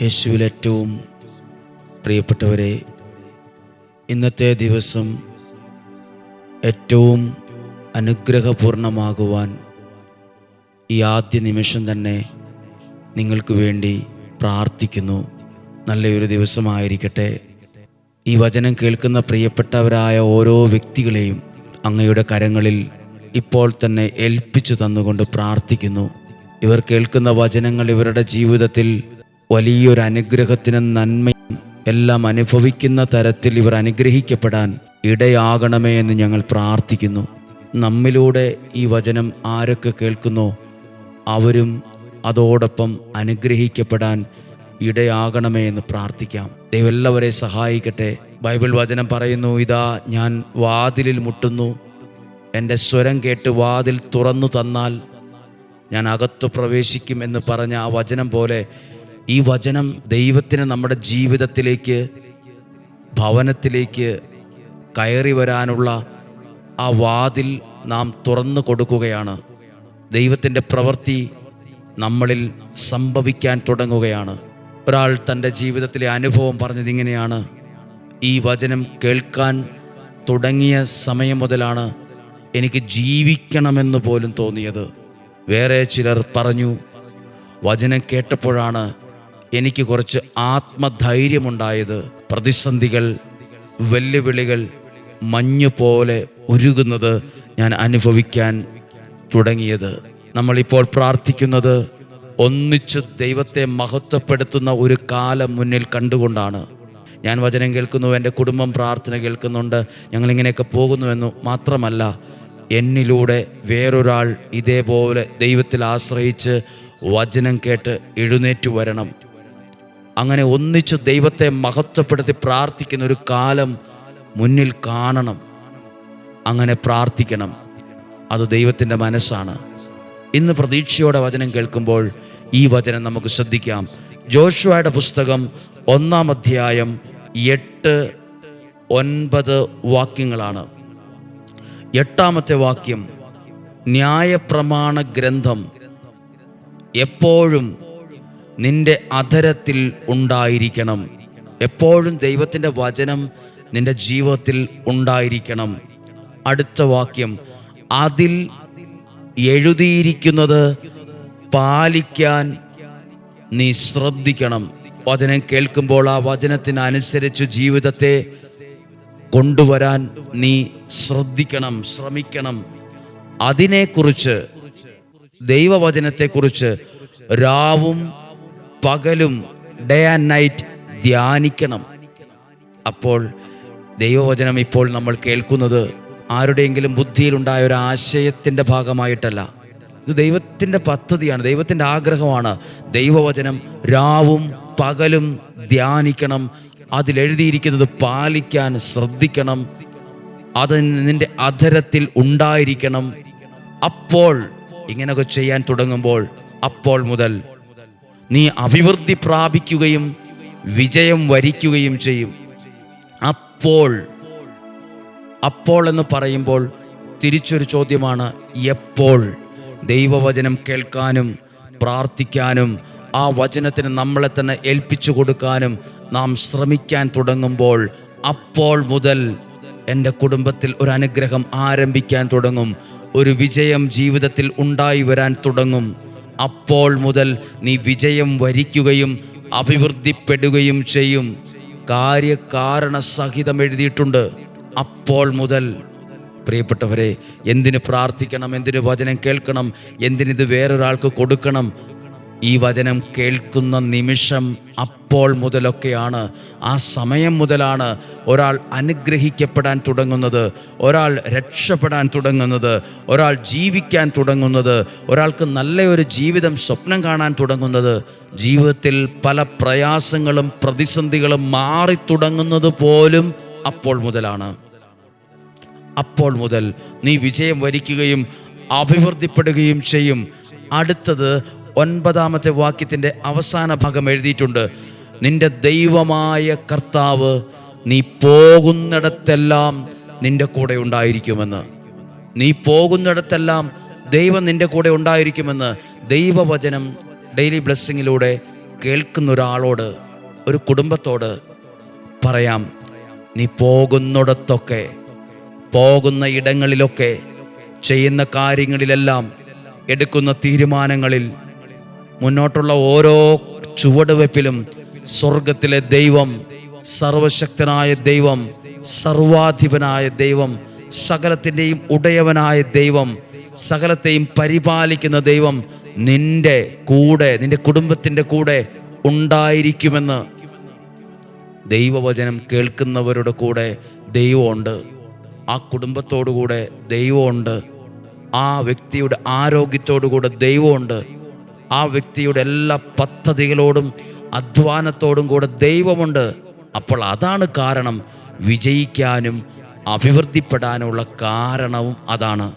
യേശുവിൽ ഏറ്റവും പ്രിയപ്പെട്ടവരെ ഇന്നത്തെ ദിവസം ഏറ്റവും അനുഗ്രഹപൂർണമാകുവാൻ ഈ ആദ്യ നിമിഷം തന്നെ നിങ്ങൾക്ക് വേണ്ടി പ്രാർത്ഥിക്കുന്നു. നല്ലൊരു ദിവസമായിരിക്കട്ടെ. ഈ വചനം കേൾക്കുന്ന പ്രിയപ്പെട്ടവരായ ഓരോ വ്യക്തികളെയും അങ്ങയുടെ കരങ്ങളിൽ ഇപ്പോൾ തന്നെ ഏൽപ്പിച്ചു തന്നുകൊണ്ട് പ്രാർത്ഥിക്കുന്നു. ഇവർ കേൾക്കുന്ന വചനങ്ങൾ ഇവരുടെ ജീവിതത്തിൽ വലിയൊരു അനുഗ്രഹത്തിനും നന്മയും എല്ലാം അനുഭവിക്കുന്ന തരത്തിൽ ഇവർ അനുഗ്രഹിക്കപ്പെടാൻ ഇടയാകണമേ എന്ന് ഞങ്ങൾ പ്രാർത്ഥിക്കുന്നു. നമ്മിലൂടെ ഈ വചനം ആരൊക്കെ കേൾക്കുന്നോ അവരും അതോടൊപ്പം അനുഗ്രഹിക്കപ്പെടാൻ ഇടയാകണമേ എന്ന് പ്രാർത്ഥിക്കാം. ദൈവം സഹായിക്കട്ടെ. ബൈബിൾ വചനം പറയുന്നു ഇതാ ഞാൻ വാതിലിൽ മുട്ടുന്നു. എന്റെ സ്വരം കേട്ട് വാതിൽ തുറന്നു തന്നാൽ ഞാൻ അകത്തു പ്രവേശിക്കും എന്ന് പറഞ്ഞ ആ വചനം പോലെ ഈ വചനം ദൈവത്തിന് നമ്മുടെ ജീവിതത്തിലേക്ക് ഭവനത്തിലേക്ക് കയറി വരാനുള്ള ആ വാതിൽ നാം തുറന്നു കൊടുക്കുകയാണ്. ദൈവത്തിന്റെ പ്രവൃത്തി നമ്മളിൽ സംഭവിക്കാൻ തുടങ്ങുകയാണ്. ഒരാൾ തന്റെ ജീവിതത്തിലെ അനുഭവം പറഞ്ഞത് ഇങ്ങനെയാണ്. ഈ വചനം കേൾക്കാൻ തുടങ്ങിയ സമയം മുതലാണ് എനിക്ക് ജീവിക്കണമെന്ന് പോലും തോന്നിയത്. വേറെ ചിലർ പറഞ്ഞു വചനം കേട്ടപ്പോഴാണ് എനിക്ക് കുറച്ച് ആത്മധൈര്യമുണ്ടായത് പ്രതിസന്ധികൾ വെല്ലുവിളികൾ മഞ്ഞു പോലെ ഉരുകുന്നത് ഞാൻ അനുഭവിക്കാൻ തുടങ്ങിയത്. നമ്മളിപ്പോൾ പ്രാർത്ഥിക്കുന്നത് ഒന്നിച്ച് ദൈവത്തെ മഹത്വപ്പെടുത്തുന്ന ഒരു കാലം മുന്നിൽ കണ്ടുകൊണ്ടാണ്. ഞാൻ വചനം കേൾക്കുന്നു എന്റെ കുടുംബം പ്രാർത്ഥന കേൾക്കുന്നുണ്ട് ഞങ്ങളിങ്ങനെയൊക്കെ പോകുന്നുവെന്നു മാത്രമല്ല എന്നിലൂടെ വേറൊരാൾ ഇതേപോലെ ദൈവത്തിൽ ആശ്രയിച്ച് വചനം കേട്ട് എഴുന്നേറ്റ് വരണം. അങ്ങനെ ഒന്നിച്ച് ദൈവത്തെ മഹത്വപ്പെടുത്തി പ്രാർത്ഥിക്കുന്ന ഒരു കാലം മുന്നിൽ കാണണം. അങ്ങനെ പ്രാർത്ഥിക്കണം. അത് ദൈവത്തിന്റെ മനസ്സാണ്. ഇന്ന് പ്രതീക്ഷയോടെ വചനം കേൾക്കുമ്പോൾ ഈ വചനം നമുക്ക് ശ്രദ്ധിക്കാം. ജോഷുവയുടെ പുസ്തകം ഒന്നാം അധ്യായം എട്ട് ഒൻപത് വാക്യങ്ങളാണ്. എട്ടാമത്തെ വാക്യം ന്യായപ്രമാണ ഗ്രന്ഥം എപ്പോഴും നിന്റെ അധരത്തിൽ ഉണ്ടായിരിക്കണം. എപ്പോഴും ദൈവത്തിന്റെ വചനം നിന്റെ ജീവിതത്തിൽ ഉണ്ടായിരിക്കണം. അടുത്ത വാക്യം. അതിൽ എഴുതിയിരിക്കുന്നത് പാലിക്കാൻ നീ ശ്രദ്ധിക്കണം. വചനം കേൾക്കുമ്പോൾ ആ വചനത്തിനനുസരിച്ച് ജീവിതത്തെ കൊണ്ടുവരാൻ നീ ശ്രദ്ധിക്കണം ശ്രമിക്കണം. അതിനെക്കുറിച്ച് ദൈവവചനത്തെക്കുറിച്ച് രാവും പകലും ഡേ ആൻഡ് നൈറ്റ് ധ്യാനിക്കണം. അപ്പോൾ ദൈവവചനം ഇപ്പോൾ നമ്മൾ കേൾക്കുന്നത് ആരുടെയെങ്കിലും ബുദ്ധിയിലുണ്ടായ ഒരു ആശയത്തിന്റെ ഭാഗമായിട്ടല്ല. ഇത് ദൈവത്തിന്റെ പദ്ധതിയാണ് ദൈവത്തിന്റെ ആഗ്രഹമാണ്. ദൈവവചനം രാവും പകലും ധ്യാനിക്കണം. അതിലെഴുതിയിരിക്കുന്നത് പാലിക്കാൻ ശ്രദ്ധിക്കണം. അത് നിന്റെ അധരത്തിൽ ഉണ്ടായിരിക്കണം. അപ്പോൾ ഇങ്ങനെയൊക്കെ ചെയ്യാൻ തുടങ്ങുമ്പോൾ അപ്പോൾ മുതൽ നീ അഭിവൃദ്ധി പ്രാപിക്കുകയും വിജയം വരിക്കുകയും ചെയ്യും. അപ്പോൾ അപ്പോൾ എന്ന് പറയുമ്പോൾ തിരിച്ചൊരു ചോദ്യമാണ് എപ്പോൾ? ദൈവവചനം കേൾക്കാനും പ്രാർത്ഥിക്കാനും ആ വചനത്തിന് നമ്മളെ തന്നെ ഏൽപ്പിച്ചു കൊടുക്കാനും നാം ശ്രമിക്കാൻ തുടങ്ങുമ്പോൾ അപ്പോൾ മുതൽ എന്റെ കുടുംബത്തിൽ ഒരു അനുഗ്രഹം ആരംഭിക്കാൻ തുടങ്ങും. ഒരു വിജയം ജീവിതത്തിൽ ഉണ്ടായി വരാൻ തുടങ്ങും. അപ്പോൾ മുതൽ നീ വിജയം വരിക്കുകയും അഭിവൃദ്ധിപ്പെടുകയും ചെയ്യും. കാര്യകാരണ സഹിതം എഴുതിയിട്ടുണ്ട്. അപ്പോൾ മുതൽ പ്രിയപ്പെട്ടവരെ എന്തിന് പ്രാർത്ഥിക്കണം എന്തിന് വചനം കേൾക്കണം എന്തിനിത് വേറൊരാൾക്ക് കൊടുക്കണം ഈ വചനം കേൾക്കുന്ന നിമിഷം അപ്പോൾ മുതലൊക്കെയാണ് ആ സമയം മുതലാണ് ഒരാൾ അനുഗ്രഹിക്കപ്പെടാൻ തുടങ്ങുന്നത് ഒരാൾ രക്ഷപ്പെടാൻ തുടങ്ങുന്നത് ഒരാൾ ജീവിക്കാൻ തുടങ്ങുന്നത് ഒരാൾക്ക് നല്ലൊരു ജീവിതം സ്വപ്നം കാണാൻ തുടങ്ങുന്നത്. ജീവിതത്തിൽ പല പ്രയാസങ്ങളും പ്രതിസന്ധികളും മാറി തുടങ്ങുന്നത് പോലും അപ്പോൾ മുതലാണ്. അപ്പോൾ മുതൽ നീ വിജയം വരിക്കുകയും അഭിവൃദ്ധിപ്പെടുകയും ചെയ്യും. അടുത്തത് ഒൻപതാമത്തെ വാക്യത്തിന്റെ അവസാന ഭാഗം എഴുതിയിട്ടുണ്ട്. നിന്റെ ദൈവമായ കർത്താവ് നീ പോകുന്നിടത്തെല്ലാം നിന്റെ കൂടെ ഉണ്ടായിരിക്കുമെന്ന്. നീ പോകുന്നിടത്തെല്ലാം ദൈവം നിന്റെ കൂടെ ഉണ്ടായിരിക്കുമെന്ന് ദൈവവചനം ഡെയിലി ബ്ലെസ്സിങ്ങിലൂടെ കേൾക്കുന്ന ഒരാളോട് ഒരു കുടുംബത്തോട് പറയാം. നീ പോകുന്നിടത്തൊക്കെ പോകുന്ന ഇടങ്ങളിലൊക്കെ ചെയ്യുന്ന കാര്യങ്ങളിലെല്ലാം എടുക്കുന്ന തീരുമാനങ്ങളിൽ മുന്നോട്ടുള്ള ഓരോ ചുവടുവെപ്പിലും സ്വർഗത്തിലെ ദൈവം സർവശക്തനായ ദൈവം സർവാധിപനായ ദൈവം സകലത്തിന്റെയും ഉടയവനായ ദൈവം സകലത്തെയും പരിപാലിക്കുന്ന ദൈവം നിന്റെ കൂടെ നിന്റെ കുടുംബത്തിന്റെ കൂടെ ഉണ്ടായിരിക്കുമെന്ന് ദൈവവചനം കേൾക്കുന്നവരുടെ കൂടെ ദൈവമുണ്ട്. ആ കുടുംബത്തോടു കൂടെ ദൈവമുണ്ട്. ആ വ്യക്തിയുടെ ആരോഗ്യത്തോടു കൂടെ ദൈവമുണ്ട്. ആ വ്യക്തിയുടെ എല്ലാ പദ്ധതികളോടും അധ്വാനത്തോടും കൂടെ ദൈവമുണ്ട്. അപ്പോൾ അതാണ് കാരണം വിജയിക്കാനും അഭിവൃദ്ധിപ്പെടാനുമുള്ള കാരണവും അതാണ്.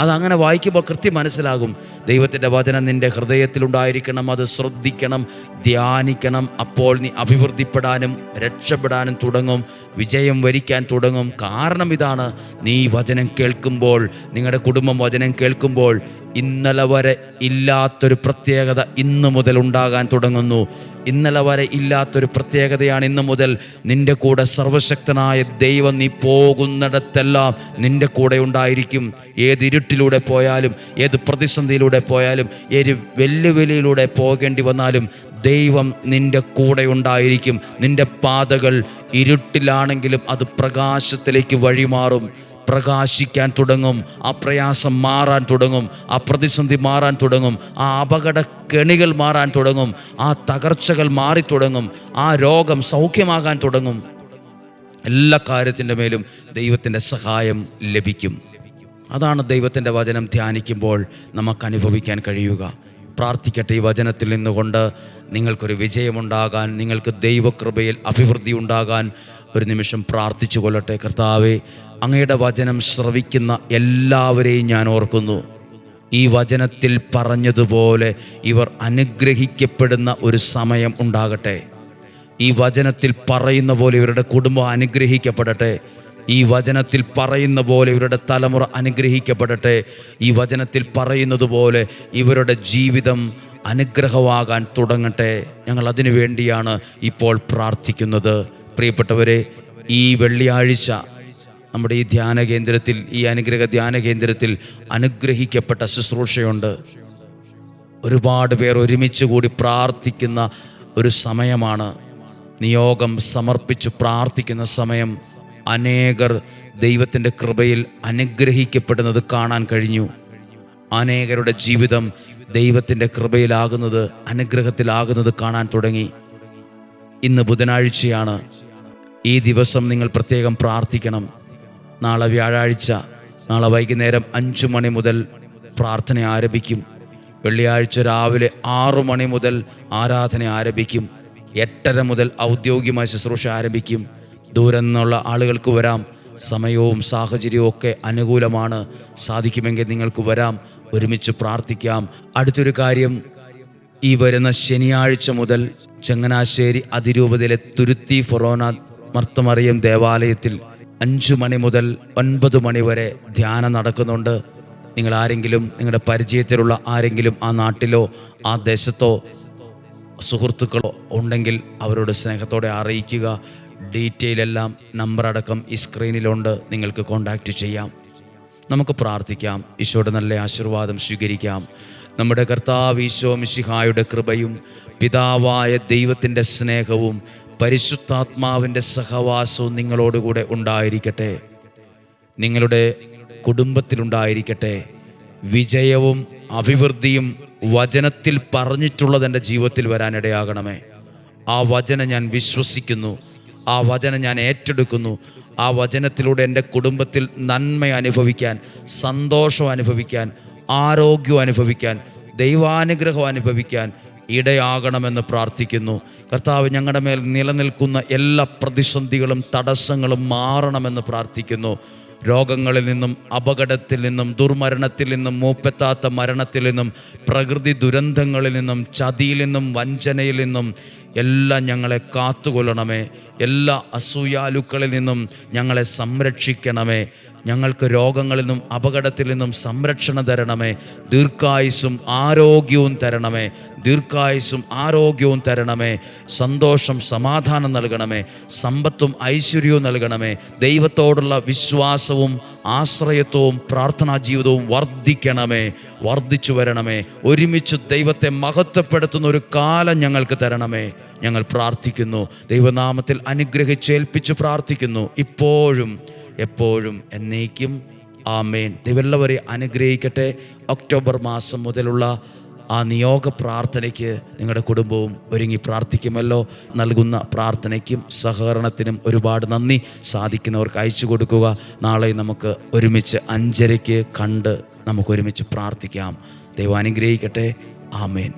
അതങ്ങനെ വായിക്കുമ്പോൾ കൃത്യം മനസ്സിലാകും. ദൈവത്തിന്റെ വചനം നിന്റെ ഹൃദയത്തിലുണ്ടായിരിക്കണം അത് ശ്രദ്ധിക്കണം ധ്യാനിക്കണം അപ്പോൾ നീ അഭിവൃദ്ധിപ്പെടാനും രക്ഷപ്പെടാനും തുടങ്ങും വിജയം വരിക്കാൻ തുടങ്ങും. കാരണം ഇതാണ് നീ വചനം കേൾക്കുമ്പോൾ നിങ്ങളുടെ കുടുംബം വചനം കേൾക്കുമ്പോൾ ഇന്നലെ വരെ ഇല്ലാത്തൊരു പ്രത്യേകത ഇന്നു മുതൽ ഉണ്ടാകാൻ തുടങ്ങുന്നു. ഇന്നലെ വരെ ഇല്ലാത്തൊരു പ്രത്യേകതയാണ് ഇന്നു മുതൽ. നിന്റെ കൂടെ സർവശക്തനായ ദൈവം നീ പോകുന്നിടത്തെല്ലാം നിന്റെ കൂടെ ഉണ്ടായിരിക്കും. ഏത് ഇരുട്ടിലൂടെ പോയാലും ഏത് പ്രതിസന്ധിയിലൂടെ പോയാലും ഏത് വെല്ലുവിളിയിലൂടെ പോകേണ്ടി വന്നാലും ദൈവം നിന്റെ കൂടെ ഉണ്ടായിരിക്കും. നിന്റെ പാതകൾ ഇരുട്ടിലാണെങ്കിലും അത് പ്രകാശത്തിലേക്ക് വഴിമാറും. പ്രകാശിക്കാൻ തുടങ്ങും ആ പ്രയാസം മാറാൻ തുടങ്ങും ആ പ്രതിസന്ധി മാറാൻ തുടങ്ങും ആ അപകട കെണികൾ മാറാൻ തുടങ്ങും ആ തകർച്ചകൾ മാറി തുടങ്ങും ആ രോഗം സൗഖ്യമാകാൻ തുടങ്ങും. എല്ലാ കാര്യത്തിന്റെ മേലും ദൈവത്തിന്റെ സഹായം ലഭിക്കും. അതാണ് ദൈവത്തിന്റെ വചനം ധ്യാനിക്കുമ്പോൾ നമുക്ക് അനുഭവിക്കാൻ കഴിയുക. പ്രാർത്ഥിക്കട്ടെ ഈ വചനത്തിൽ നിന്നുകൊണ്ട്. നിങ്ങൾക്കൊരു വിജയമുണ്ടാകാൻ നിങ്ങൾക്ക് ദൈവകൃപയിൽ അഭിവൃദ്ധി ഉണ്ടാകാൻ ഒരു നിമിഷം പ്രാർത്ഥിച്ചു കൊള്ളട്ടെ കർത്താവെ. അങ്ങയുടെ വചനം ശ്രവിക്കുന്ന എല്ലാവരെയും ഞാൻ ഓർക്കുന്നു. ഈ വചനത്തിൽ പറഞ്ഞതുപോലെ ഇവർ അനുഗ്രഹിക്കപ്പെടുന്ന ഒരു സമയം ഉണ്ടാകട്ടെ. ഈ വചനത്തിൽ പറയുന്ന പോലെ ഇവരുടെ കുടുംബം അനുഗ്രഹിക്കപ്പെടട്ടെ. ഈ വചനത്തിൽ പറയുന്ന പോലെ ഇവരുടെ തലമുറ അനുഗ്രഹിക്കപ്പെടട്ടെ. ഈ വചനത്തിൽ പറയുന്നത് പോലെ ഇവരുടെ ജീവിതം അനുഗ്രഹമാകാൻ തുടങ്ങട്ടെ. ഞങ്ങൾ അതിനു വേണ്ടിയാണ് ഇപ്പോൾ പ്രാർത്ഥിക്കുന്നത്. പ്രിയപ്പെട്ടവരെ ഈ വെള്ളിയാഴ്ച നമ്മുടെ ഈ ധ്യാന കേന്ദ്രത്തിൽ ഈ അനുഗ്രഹ ധ്യാന കേന്ദ്രത്തിൽ അനുഗ്രഹിക്കപ്പെട്ട ശുശ്രൂഷയുണ്ട്. ഒരുപാട് പേർ ഒരുമിച്ച് കൂടി പ്രാർത്ഥിക്കുന്ന ഒരു സമയമാണ്. നിയോഗം സമർപ്പിച്ച് പ്രാർത്ഥിക്കുന്ന സമയം. അനേകർ ദൈവത്തിന്റെ കൃപയിൽ അനുഗ്രഹിക്കപ്പെടുന്നത് കാണാൻ കഴിഞ്ഞു. അനേകരുടെ ജീവിതം ദൈവത്തിന്റെ കൃപയിലാകുന്നത് അനുഗ്രഹത്തിലാകുന്നത് കാണാൻ തുടങ്ങി. ഇന്ന് ബുധനാഴ്ചയാണ്. ഈ ദിവസം നിങ്ങൾ പ്രത്യേകം പ്രാർത്ഥിക്കണം. നാളെ വ്യാഴാഴ്ച നാളെ വൈകുന്നേരം അഞ്ചു മണി മുതൽ പ്രാർത്ഥന ആരംഭിക്കും. വെള്ളിയാഴ്ച രാവിലെ ആറു മണി മുതൽ ആരാധന ആരംഭിക്കും. എട്ടര മുതൽ ഔദ്യോഗികമായ ശുശ്രൂഷ ആരംഭിക്കും. ദൂരം നിന്നുള്ള ആളുകൾക്ക് വരാം. സമയവും സാഹചര്യവും ഒക്കെ അനുകൂലമാണ്. സാധിക്കുമെങ്കിൽ നിങ്ങൾക്ക് വരാം. ഒരുമിച്ച് പ്രാർത്ഥിക്കാം. അടുത്തൊരു കാര്യം ഈ വരുന്ന ശനിയാഴ്ച മുതൽ ചങ്ങനാശ്ശേരി അതിരൂപതയിലെ തുരുത്തി ഫൊറോന മർത്തമറിയം ദേവാലയത്തിൽ അഞ്ചു മണി മുതൽ ഒൻപത് മണി വരെ ധ്യാനം നടക്കുന്നുണ്ട്. നിങ്ങൾ ആരെങ്കിലും നിങ്ങളുടെ പരിചയത്തിലുള്ള ആരെങ്കിലും ആ നാട്ടിലോ ആ ദേശത്തോ സുഹൃത്തുക്കളോ ഉണ്ടെങ്കിൽ അവരോട് സ്നേഹത്തോടെ അറിയിക്കുക. ഡീറ്റെയിൽ എല്ലാം നമ്പർ അടക്കം ഈ സ്ക്രീനിലുണ്ട്. നിങ്ങൾക്ക് കോൺടാക്റ്റ് ചെയ്യാം. നമുക്ക് പ്രാർത്ഥിക്കാം. ഈശോയുടെ നല്ല ആശീർവാദം സ്വീകരിക്കാം. നമ്മുടെ കർത്താവ് ഈശോ മിശിഹായുടെ കൃപയും പിതാവായ ദൈവത്തിന്റെ സ്നേഹവും പരിശുദ്ധാത്മാവിന്റെ സഹവാസവും നിങ്ങളോടുകൂടെ ഉണ്ടായിരിക്കട്ടെ. നിങ്ങളുടെ കുടുംബത്തിലുണ്ടായിരിക്കട്ടെ. വിജയവും അഭിവൃദ്ധിയും വചനത്തിൽ പറഞ്ഞിട്ടുള്ളത് എന്റെ ജീവിതത്തിൽ വരാനിടയാകണമേ. ആ വചനം ഞാൻ വിശ്വസിക്കുന്നു. ആ വചനം ഞാൻ ഏറ്റെടുക്കുന്നു. ആ വചനത്തിലൂടെ എന്റെ കുടുംബത്തിൽ നന്മ അനുഭവിക്കാൻ സന്തോഷം അനുഭവിക്കാൻ ആരോഗ്യം അനുഭവിക്കാൻ ദൈവാനുഗ്രഹം അനുഭവിക്കാൻ ഇടയാകണമെന്ന് പ്രാർത്ഥിക്കുന്നു. കർത്താവ് ഞങ്ങളുടെ മേൽ നിലനിൽക്കുന്ന എല്ലാ പ്രതിസന്ധികളും തടസ്സങ്ങളും മാറണമെന്ന് പ്രാർത്ഥിക്കുന്നു. രോഗങ്ങളിൽ നിന്നും അപകടത്തിൽ നിന്നും ദുർമരണത്തിൽ നിന്നും മൂപ്പെത്താത്ത മരണത്തിൽ നിന്നും പ്രകൃതി ദുരന്തങ്ങളിൽ നിന്നും ചതിയിൽ നിന്നും വഞ്ചനയിൽ നിന്നും എല്ലാം ഞങ്ങളെ കാത്തുകൊള്ളണമേ. എല്ലാ അസൂയാലുക്കളിൽ നിന്നും ഞങ്ങളെ സംരക്ഷിക്കണമേ. ഞങ്ങൾക്ക് രോഗങ്ങളിൽ നിന്നും അപകടത്തിൽ നിന്നും സംരക്ഷണം തരണമേ. ദീർഘായുസും ആരോഗ്യവും തരണമേ. ദീർഘായുസും ആരോഗ്യവും തരണമേ. സന്തോഷം സമാധാനം നൽകണമേ. സമ്പത്തും ഐശ്വര്യവും നൽകണമേ. ദൈവത്തോടുള്ള വിശ്വാസവും ആശ്രയത്വവും പ്രാർത്ഥനാ ജീവിതവും വർദ്ധിക്കണമേ. വർദ്ധിച്ചു വരണമേ. ഒരുമിച്ച് ദൈവത്തെ മഹത്വപ്പെടുത്തുന്ന ഒരു കാലം ഞങ്ങൾക്ക് തരണമേ. ഞങ്ങൾ പ്രാർത്ഥിക്കുന്നു. ദൈവനാമത്തിൽ അനുഗ്രഹിച്ചേൽപ്പിച്ച് പ്രാർത്ഥിക്കുന്നു. ഇപ്പോഴും എപ്പോഴും എന്നേക്കും. ആമേൻ. ദൈവമുള്ളവരെ അനുഗ്രഹിക്കട്ടെ. ഒക്ടോബർ മാസം മുതലുള്ള ആ നിയോഗ പ്രാർത്ഥനയ്ക്ക് നിങ്ങളുടെ കുടുംബവും ഒരുങ്ങി പ്രാർത്ഥിക്കുമല്ലോ. നൽകുന്ന പ്രാർത്ഥനയ്ക്കും സഹകരണത്തിനും ഒരുപാട് നന്ദി സാധിക്കുന്നവർക്ക് അയച്ചു കൊടുക്കുക. നാളെ നമുക്ക് ഒരുമിച്ച് അഞ്ചരയ്ക്ക് കണ്ട് നമുക്ക് ഒരുമിച്ച് പ്രാർത്ഥിക്കാം. ദൈവം അനുഗ്രഹിക്കട്ടെ. ആമേൻ.